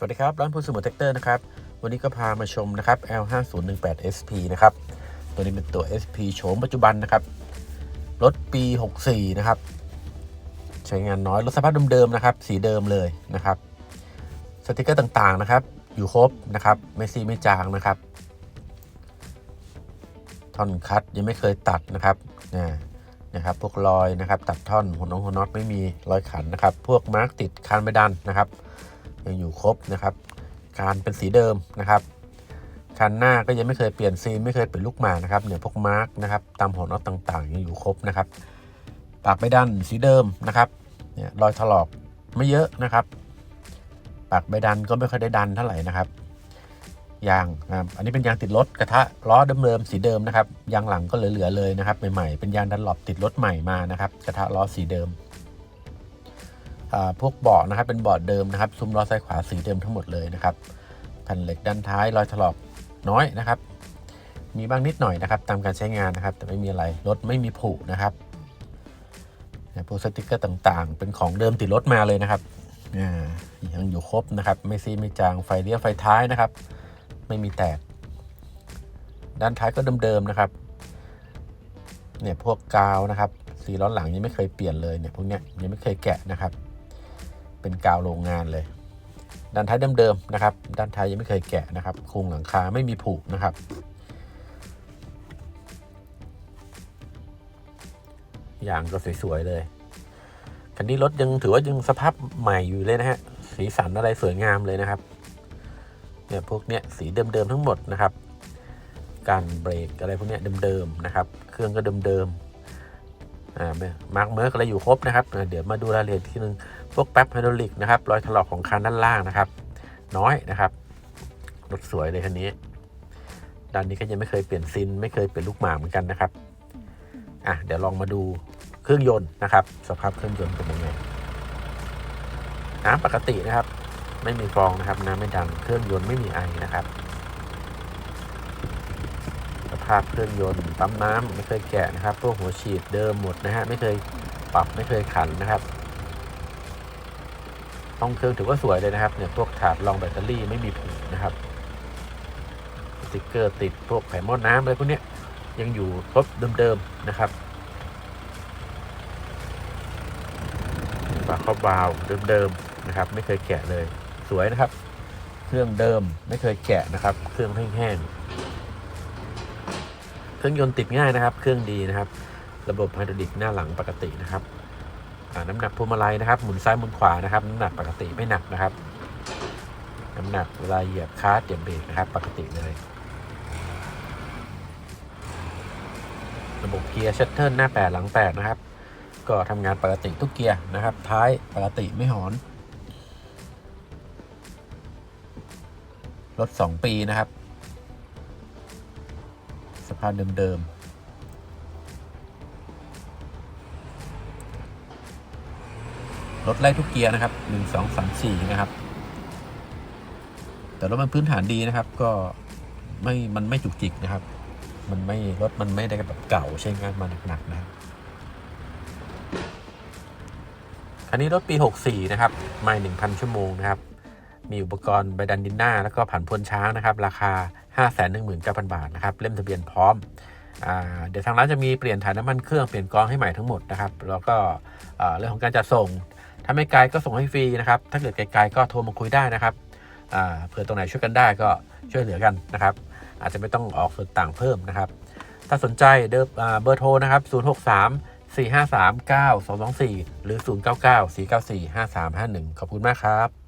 สวัสดีครับ ร้านพูสมุทรแท็กเตอร์นะครับ วันนี้ก็พามาชมนะครับ L5018 SP นะครับ ตัวนี้เป็นตัว SP โฉมปัจจุบันนะครับ รถปี 64 นะครับ ใช้งานน้อย รถสภาพเดิมๆนะครับ สีเดิมเลยนะครับ สติกเกอร์ต่างๆนะครับ อยู่ครบนะครับ ไม่ซีไม่จางนะครับ ท่อนคัดยังไม่เคยตัดนะครับนะนะครับ พวกรอยนะครับ ตัดท่อนหัวน้องหัวน็อตไม่มีรอยขันนะครับ พวกมาร์กติดคานไม่ดันนะครับ ยังอยู่ครบนะครับการเป็นสีเดิมนะครับคันหน้าก็ยังไม่เคยเปลี่ยนซีนไม่เคยเปลี่ยนลูกหมานะครับเนี่ยพวกมาร์กนะครับตามหัวน็อตต่างๆ ยังอยู่ครบนะครับ ปากไม่ดันสีเดิมนะครับเนี่ยรอยถลอกไม่เยอะนะครับ ปากไม่ดันก็ไม่ค่อยได้ดันเท่าไหร่นะครับยางนะอันนี้เป็นยางติดรถกระทะล้อเดิมๆสีเดิมนะครับยางหลังก็เหลือๆเลยนะครับใหม่ๆเป็นยางดันหลบติดรถใหม่มานะครับ กระทะล้อสีเดิม พวกเบาะนะครับเป็นเบาะเดิมนะครับซุ้มล้อซ้ายขวาสีเดิมทั้งหมดเลยนะครับแผ่นเหล็กด้านท้ายรอยถลอกน้อยนะครับ มีบ้างนิดหน่อยนะครับ ตามการใช้งานนะครับ แต่ไม่มีอะไรรถไม่มีผุนะครับพวกสติกเกอร์ต่างๆ เป็นของเดิมติดรถมาเลยนะครับอ่ายังอยู่ครบนะครับ ไม่ซีไม่จางไฟเลี้ยวไฟท้ายนะครับ ไม่มีแตก ด้านท้ายก็เดิมๆนะครับเนี่ยพวกกาวนะครับสีล้อหลังยังไม่เคยเปลี่ยนเลยเนี่ยพวกเนี้ยยังไม่เคยแกะนะครับ เป็นกาวโรงงานเลย ด้านท้ายเดิมๆนะครับ ด้านท้ายยังไม่เคยแกะนะครับโครงหลังคาไม่มีผุนะครับ อย่างก็สวยๆเลยคันนี้รถยังถือว่ายังสภาพใหม่อยู่เลยนะฮะสีสันอะไรสวยงามเลยนะครับเนี่ยพวกเนี้ยสีเดิมๆทั้งหมดนะครับ การเบรกอะไรพวกเนี้ยเดิมๆนะครับ เครื่องก็เดิมๆ มาร์กเมิร์กอะไรอยู่ครบนะครับ เดี๋ยวมาดูรายละเอียดทีนึง พวกแป๊บไฮดรอลิกนะครับ รอยถลอกของคันด้านล่างนะครับ น้อยนะครับ รถสวยเลยคันนี้ ด้านนี้ก็ยังไม่เคยเปลี่ยนซิน ไม่เคยเปลี่ยนลูกหมาเหมือนกันนะครับ อะ เดี๋ยวลองมาดูเครื่องยนต์นะครับ สภาพเครื่องยนต์เป็นยังไง น้ำปกตินะครับ ไม่มีฟองนะครับ น้ำไม่ดัง เครื่องยนต์ไม่มีไอนะครับ ภาพเครื่องยนต์ปั๊มน้ำไม่เคยแกะนะครับพวกหัวฉีดเดิมหมดนะฮะไม่เคยปรับไม่เคยขันนะครับห้องเครื่องถือว่าสวยเลยนะครับเนี่ยพวกถาดรองแบตเตอรี่ไม่มีผุนะครับสติกเกอร์ติดพวกแผงหม้อน้ำอะไรพวกนี้ยยังอยู่ครบเดิมๆนะครับฝาครอบวาล์วเดิมๆนะครับ ไม่เคยแกะเลย สวยนะครับ เครื่องเดิมไม่เคยแกะนะครับ เครื่องแห้งๆ เครื่องยนต์ติดง่ายนะครับ เครื่องดีนะครับ ระบบไฮดรอลิกหน้าหลังปกตินะครับน้ำหนักพวงมาลัยนะครับ หมุนซ้ายหมุนขวานะครับ น้ำหนักปกติไม่หนักนะครับ น้ำหนักเวลาเหยียบคลัสเหยียบเบรกนะครับ ปกติเลย ระบบเกียร์ชัตเทิลหน้าแปดหลังแปดนะครับ ก็ทำงานปกติทุกเกียร์นะครับ ท้ายปกติไม่หอนรถ 2 ปีนะครับ ภาพเดิมๆ รถไล่ทุกเกียร์นะครับหนึ่งสองสามสี่นะครับ แต่รถมันพื้นฐานดีนะครับ ก็ไม่ มันไม่จุกจิกนะครับ มันไม่ รถมันไม่ได้แบบเก่าใช้งานมาหนักๆนะครับอันนี้รถปี 64 นะครับ ไม่ 1,000 ชั่วโมงนะครับ มีอุปกรณ์ใบดันดินหน้า แล้วก็ผันพวนช้างนะครับ ราคา 519,000 บาทนะครับ เล่มทะเบียนพร้อมอเดี๋ยวทางร้านจะมีเปลี่ยนถ่ายน้ำมันเครื่องเปลี่ยนกรองให้ใหม่ทั้งหมดนะครับ แล้วก็เรื่องของการจัดส่ง ถ้าไม่ไกลก็ส่งให้ฟรีนะครับ ถ้าเกิดไกลๆก็โทรมาคุยได้นะครับเผื่อตรงไหนช่วยกันได้ก็ช่วยเหลือกันนะครับ อาจจะไม่ต้องออกส่วนต่างเพิ่มนะครับ ถ้าสนใจเดิมอ่าเบอร์โทรนะครับ 063 453 9224 หรือ 099 494 5351 ขอบคุณมากครับ